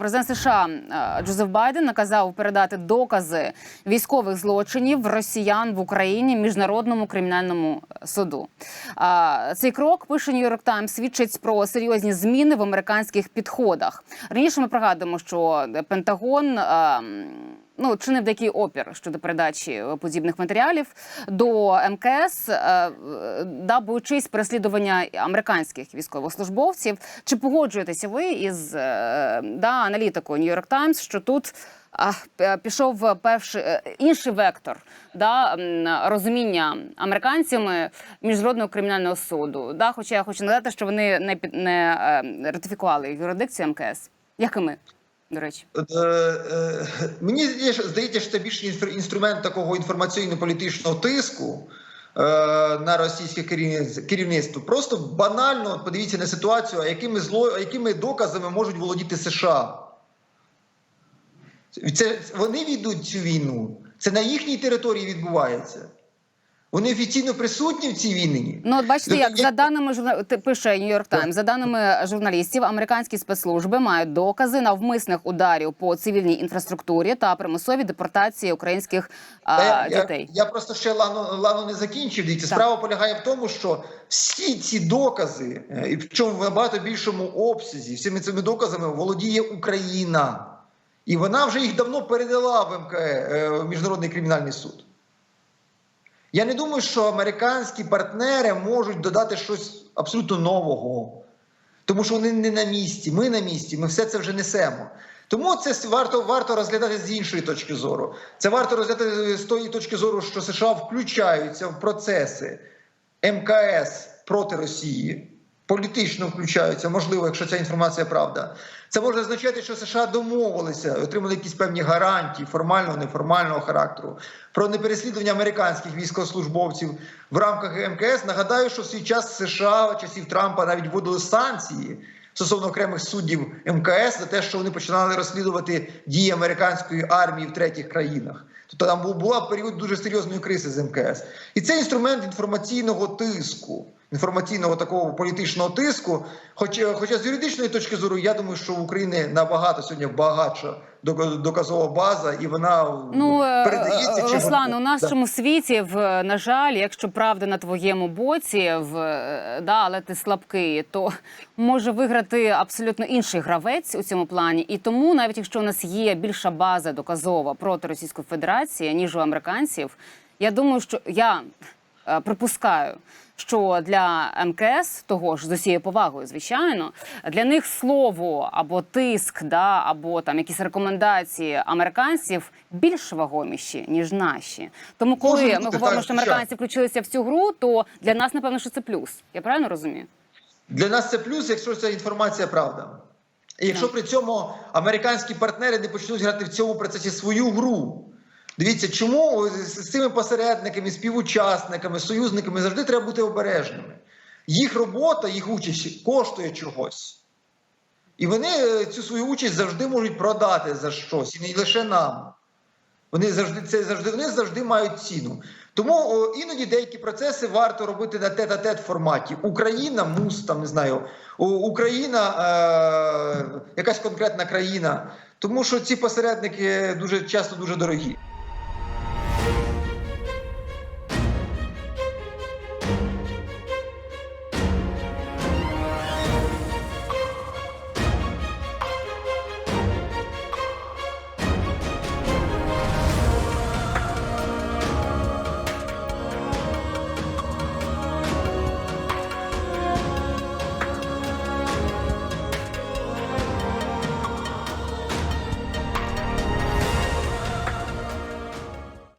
Президент США е, Джозеф Байден наказав передати докази військових злочинів росіян в Україні міжнародному кримінальному суду. Цей крок пише Нью-Йорк Таймс свідчить про серйозні зміни в американських підходах. Раніше ми пригадуємо, що Пентагон. Е, Ну, чинив деякий опір щодо передачі подібних матеріалів до МКС, е, е, да, боючись переслідування американських військовослужбовців. Чи погоджуєтеся ви із е, да, аналітикою Нью-Йорк Таймс, що тут пішов перший е, інший вектор да, розуміння американцями міжнародного кримінального суду? Да, хоча я хочу нагадати, що вони не не е, ратифікували юрисдикцію МКС, як і ми, до речі. Е, е, Мені здається, що це більше інструмент такого інформаційно-політичного тиску е, на російське керівництво-. Просто банально подивіться на ситуацію, а якими зло, якими доказами можуть володіти США. Це вони ведуть цю війну. Це на їхній території відбувається. Вони офіційно присутні в цій війні. Ну, от бачите, Ну, як за даними журна- пише Нью-Йорк Таймс, за даними журналістів, американські спецслужби мають докази навмисних ударів по цивільній інфраструктурі та примусові депортації українських а, я, дітей. Я, я просто ще лану, лану не закінчив. Дивіться, справа полягає в тому, що всі ці докази, е, і в чому в набагато більшому обсязі, всіми цими доказами володіє Україна. І вона вже їх давно передала в МКЕ е, в Міжнародний кримінальний суд. Я не думаю, що американські партнери можуть додати щось абсолютно нового. Тому що вони не на місці, ми на місці, ми все це вже несемо. Тому це варто, варто розглядати з іншої точки зору. Це варто розглядати з тої точки зору, що США включаються в процеси МКС проти Росії, політично включаються, можливо, якщо ця інформація правда. Це може означати, що США домовилися, отримали якісь певні гарантії формального, неформального характеру про непереслідування американських військовослужбовців в рамках МКС. Нагадаю, що в свій час США часів Трампа навіть вводили санкції стосовно окремих суддів МКС за те, що вони починали розслідувати дії американської армії в третіх країнах. Тобто там був була період дуже серйозної кризи з МКС. І це інструмент інформаційного тиску, інформаційного такого політичного тиску. Хоча, хоча з юридичної точки зору, я думаю, що в Україні набагато сьогодні багатша доказова база, і вона Ну е, передається е, чи Руслан, у Да. нашому світі, в на жаль, якщо правда на твоєму боці, в е, да, але ти слабкий, то може виграти абсолютно інший гравець у цьому плані. І тому, навіть якщо у нас є більша база доказова проти Російської Федерації ніж у американців, я думаю, що я е, припускаю. Що для МКС того ж з усією повагою, звичайно, для них слово або тиск, да, або там якісь рекомендації американців більш вагоміші ніж наші. Тому, коли Може ми говоримо, що американці включилися в цю гру, то для нас напевно, що це плюс. Я правильно розумію? Для нас це плюс, якщо ця інформація правда. І якщо при цьому американські партнери не почнуть грати в цьому процесі свою гру. Дивіться, чому з цими посередниками, співучасниками, союзниками завжди треба бути обережними. Їх робота, їх участь коштує чогось. І вони е, цю свою участь завжди можуть продати за щось, і не лише нам. Вони завжди це завжди вони завжди мають ціну. Тому о, іноді деякі процеси варто робити на тет-а-тет форматі. Україна, мус там не знаю, Україна, е, якась конкретна країна. Тому що ці посередники дуже часто дуже дорогі.